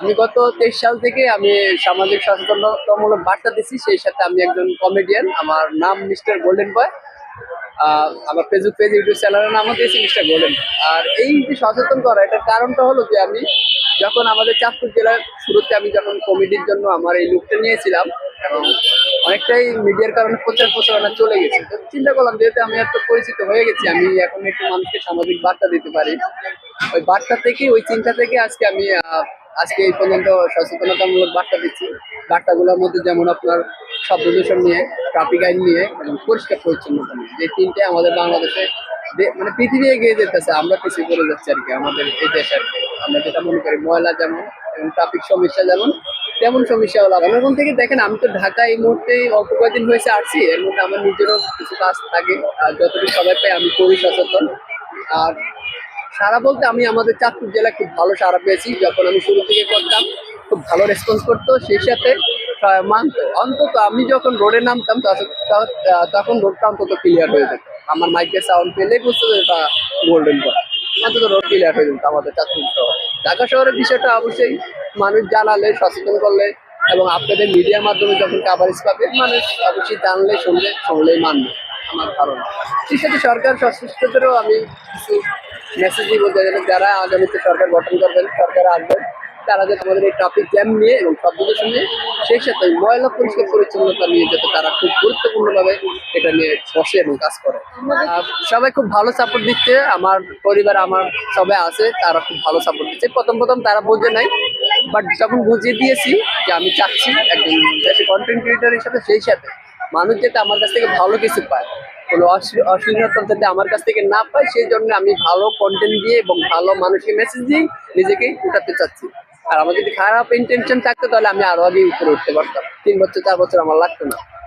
আমি গত তেইশ সাল থেকে আমি সামাজিক সচেতনতামূলক বার্তা দিচ্ছি সেই সাথে আমি একজন কমেডিয়ান আমার নাম মিস্টার গোল্ডেন বয় আমার ফেসবুক পেজ ইউটিউব চ্যানেলের নামও দিয়েছি মিস্টার গোল্ডেন আর এই যে সচেতন করা, এটার কারণটা হলো যে আমি যখন আমাদের চাঁদপুর জেলার শুরুতে আমি যখন কমেডির জন্য আমার এই লুকটা নিয়েছিলাম, এবং অনেকটাই মিডিয়ার কারণে প্রচার প্রচারণা চলে গেছে, তো চিন্তা করলাম যেহেতু আমি এত পরিচিত হয়ে গেছি, আমি এখন একটু মানুষকে সামাজিক বার্তা দিতে পারি। ওই বার্তা থেকে, ওই চিন্তা থেকে আজকে আমি আজকে এই পর্যন্ত সচেতনতামূলক বার্তা দিচ্ছি। বার্তাগুলোর মধ্যে যেমন আপনার শব্দ দূষণ নিয়ে ট্রাফিক আইন নিয়ে এবং পরিষ্কার পরিচ্ছন্নতা নিয়ে, যে তিনটে আমাদের বাংলাদেশে মানে পৃথিবী এগিয়ে যেতেছে, আমরা পিছিয়ে পড়ে যাচ্ছি আর কি, আমাদের এই দেশে আর কি। আমরা যেটা মনে করি, ময়লা যেমন, এবং ট্রাফিক সমস্যা যেমন, তেমন সমস্যা হলো। এখন থেকে দেখেন, আমি তো ঢাকা এই মুহূর্তে অল্প কয়েকদিন হয়েছে আসছি, এর মধ্যে আমার নিজেরও কিছু কাজ থাকে, আর যতটুকু সবাই পাই আমি করি সচেতন। আর সারা বলতে আমি আমাদের চাঁদপুর জেলায় খুব ভালো সারা পেয়েছি। যখন আমি শুরু থেকে করতাম, খুব ভালো রেসপন্স করতো। সেই সাথে মানতো অন্তত আমি যখন রোডে নামতাম, তখন- রোডটা অন্তত ক্লিয়ার হয়ে যেত। আমার মাইকের সাউন্ড পেলেই বুঝতে এটা গোল্ডেন বয় অন্তত রোড ক্লিয়ার হয়ে যেত আমাদের চাঁদপুর শহর। ঢাকা শহরের বিষয়টা অবশ্যই মানুষ জানালে, সচেতন করলে এবং আপনাদের মিডিয়ার মাধ্যমে যখন কাভারেজ পাবে, মানুষ অবশ্যই জানলে, শুনলে শুনলেই মানবে। আমার ধারণা সাথে সরকার সংশ্লিষ্টদেরও আমি কিছু মেসেজ দিব যে যারা আগামীতে সরকার গঠন করবেন, সরকার আসবেন, তারা যাতে আমাদের এই ট্রাফিক জ্যাম নিয়ে এবং শব্দ দূষণ নিয়ে সেই সাথে ময়লা পরিষ্কার পরিচ্ছন্নতা নিয়ে যাতে তারা খুব গুরুত্বপূর্ণভাবে এটা নিয়ে বসে এবং কাজ করে। সবাই খুব ভালো সাপোর্ট দিচ্ছে, আমার পরিবার, আমার সবাই আছে, তারা খুব ভালো সাপোর্ট দিচ্ছে। প্রথম প্রথম তারা বোঝে নাই বাট যখন বুঝিয়ে দিয়েছি যে আমি চাচ্ছি একজন কন্টেন্ট ক্রিয়েটার হিসাবে সেই সাথে মানুষ যাতে আমার কাছ থেকে ভালো কিছু পায়, কোনো অশ্লীল- অশ্লীলতা যাতে আমার কাছ থেকে না পায়, সেই জন্য আমি ভালো কন্টেন্ট দিয়ে এবং ভালো মানুষকে মেসেজ দিয়ে নিজেকে উঠাতে চাচ্ছি। আর আমার যদি খারাপ ইন্টেনশন থাকতো তাহলে আমি আরও আগে উপরে উঠতে পারতাম। তিন বছর, চার বছর আমার লাগতো না।